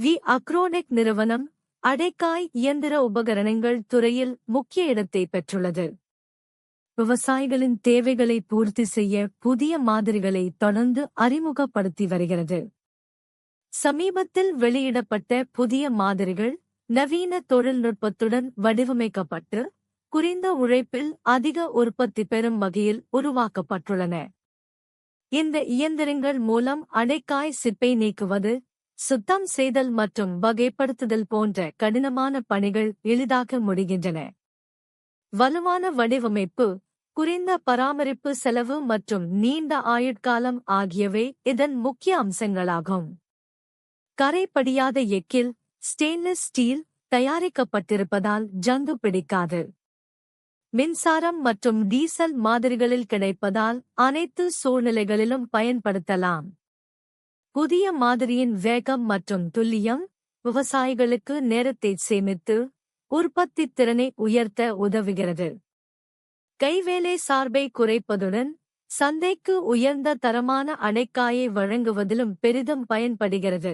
We அக்ரோனிக் நிறுவனம் அடைக்காய் இயந்திர உபகரணங்கள் துறையில் முக்கிய இடத்தை பெற்றுள்ளது. விவசாயிகளின் தேவைகளை பூர்த்தி செய்ய புதிய மாதிரிகளை தொடர்ந்து அறிமுகப்படுத்தி வருகிறது. சமீபத்தில் வெளியிடப்பட்ட புதிய மாதிரிகள் நவீன தொழில்நுட்பத்துடன் வடிவமைக்கப்பட்டு குறைந்த உழைப்பில் அதிக உற்பத்தி பெறும் வகையில் உருவாக்கப்பட்டுள்ளன. இந்த இயந்திரங்கள் மூலம் அடைக்காய் சிப்பை நீக்குவது சுத்தம் செய்தல் மற்றும் வகைப்படுத்துதல் போன்ற கடினமான பணிகள் எளிதாக முடிகின்றன. வலுவான வடிவமைப்பு குறைந்த பராமரிப்பு செலவு மற்றும் நீண்ட ஆயுட்காலம் ஆகியவை இதன் முக்கிய அம்சங்களாகும். கரைப்படியாத எக்கில் ஸ்டெயின்லெஸ் ஸ்டீல் தயாரிக்கப்பட்டிருப்பதால் ஜங்கு பிடிக்காது. மின்சாரம் மற்றும் டீசல் மாதிரிகளில் கிடைப்பதால் அனைத்து சூழ்நிலைகளிலும் பயன்படுத்தலாம். புதிய மாதிரியின் வேகம் மற்றும் துல்லியம் விவசாயிகளுக்கு நேரத்தை சேமித்து உற்பத்தி திறனை உயர்த்த உதவுகிறது. கைவேலை சார்பை குறைப்பதுடன் சந்தைக்கு உயர்ந்த தரமான அடைக்காயை வழங்குவதிலும் பெரிதும் பயன்படுகிறது.